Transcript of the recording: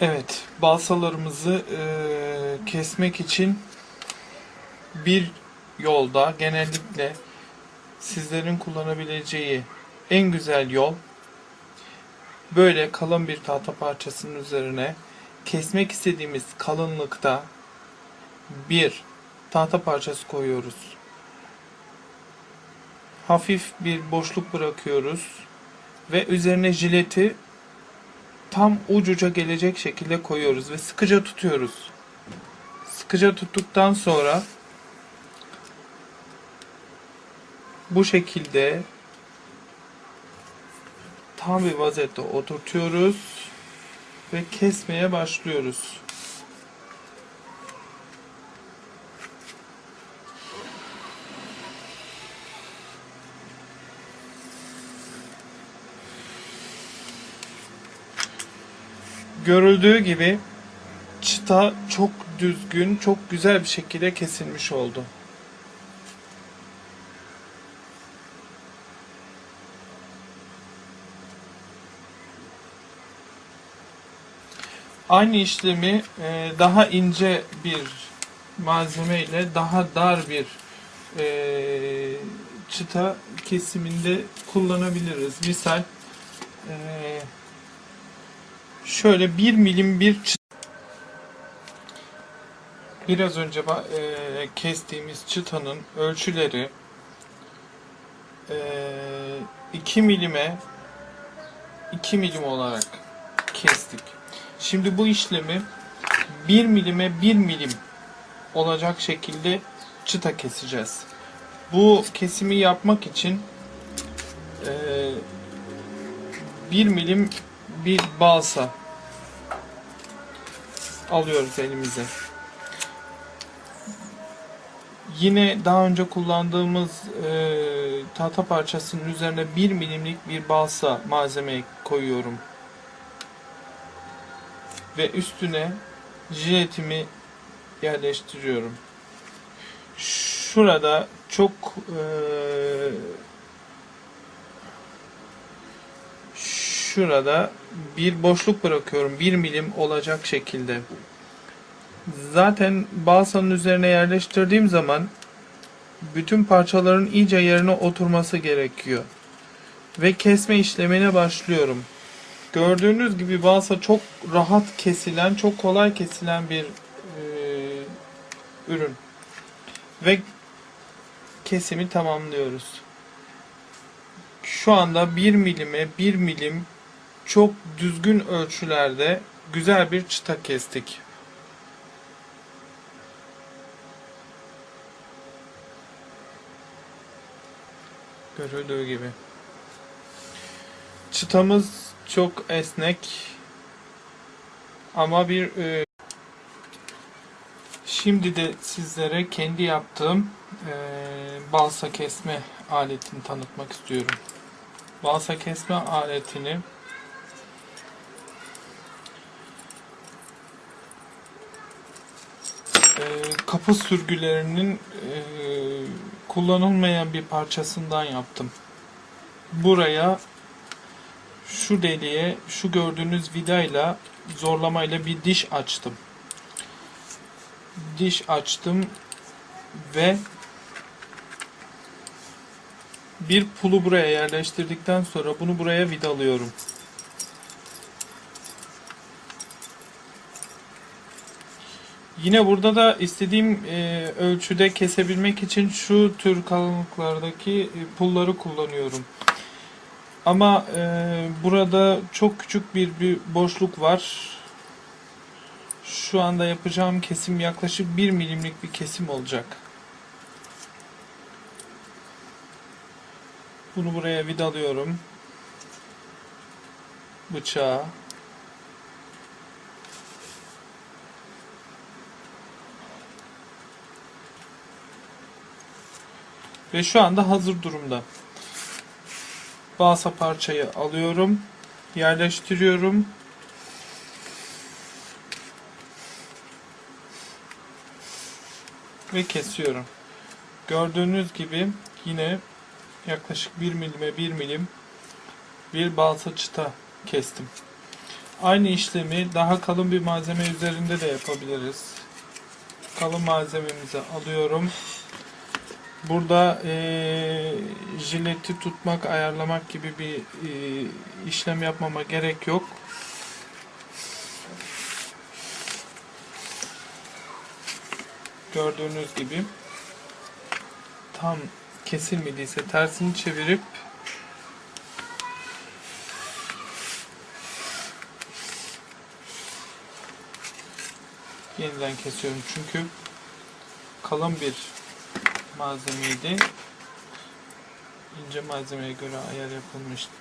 Evet, balsalarımızı e, kesmek için bir yolda genellikle sizlerin kullanabileceği en güzel yol böyle kalın bir tahta parçasının üzerine kesmek istediğimiz kalınlıkta bir tahta parçası koyuyoruz. Hafif bir boşluk bırakıyoruz ve üzerine jileti tam ucuca gelecek şekilde koyuyoruz ve sıkıca tutuyoruz. Sıkıca tuttuktan sonra bu şekilde tam bir vaziyette oturtuyoruz ve kesmeye başlıyoruz. Görüldüğü gibi çıta çok düzgün, çok güzel bir şekilde kesilmiş oldu. Aynı işlemi e, daha ince bir malzeme ile daha dar bir e, çıta kesiminde kullanabiliriz. Misal e, şöyle bir milim bir biraz önce e, kestiğimiz çıtanın ölçüleri e, 2 milime 2 milim olarak kestik. Şimdi bu işlemi 1 milime 1 milim olacak şekilde çıta keseceğiz. Bu kesimi yapmak için e, 1 milim bir balsa alıyoruz elimize. Yine daha önce kullandığımız e, tahta parçasının üzerine 1 milimlik bir balsa malzeme koyuyorum. Ve üstüne jiletimi yerleştiriyorum. Şurada çok e, şurada bir boşluk bırakıyorum. 1 milim olacak şekilde. Zaten balsanın üzerine yerleştirdiğim zaman bütün parçaların iyice yerine oturması gerekiyor. Ve kesme işlemine başlıyorum. Gördüğünüz gibi balsa çok rahat kesilen, çok kolay kesilen bir e, ürün. Ve kesimi tamamlıyoruz. Şu anda 1 milime 1 milim çok düzgün ölçülerde güzel bir çıta kestik. Görüldüğü gibi. Çıtamız çok esnek ama bir e, şimdi de sizlere kendi yaptığım e, balsa kesme aletini tanıtmak istiyorum. Balsa kesme aletini e, kapı sürgülerinin e, kullanılmayan bir parçasından yaptım. Buraya şu deliğe şu gördüğünüz vidayla zorlamayla bir diş açtım. Diş açtım ve bir pulu buraya yerleştirdikten sonra bunu buraya vidalıyorum. Yine burada da istediğim e, ölçüde kesebilmek için şu tür kalınlıklardaki e, pulları kullanıyorum. Ama e, burada çok küçük bir, bir boşluk var. Şu anda yapacağım kesim yaklaşık 1 milimlik bir kesim olacak. Bunu buraya vidalıyorum. Bıçağı. Ve şu anda hazır durumda. Balsa parçayı alıyorum. Yerleştiriyorum. Ve kesiyorum. Gördüğünüz gibi yine yaklaşık 1 milime 1 milim bir balsa çıta kestim. Aynı işlemi daha kalın bir malzeme üzerinde de yapabiliriz. Kalın malzememizi alıyorum. Burada eee jileti tutmak, ayarlamak gibi bir eee, işlem yapmama gerek yok. Gördüğünüz gibi tam kesilmediyse tersini çevirip yeniden kesiyorum çünkü kalın bir malzemeydi. İnce malzemeye göre ayar yapılmıştı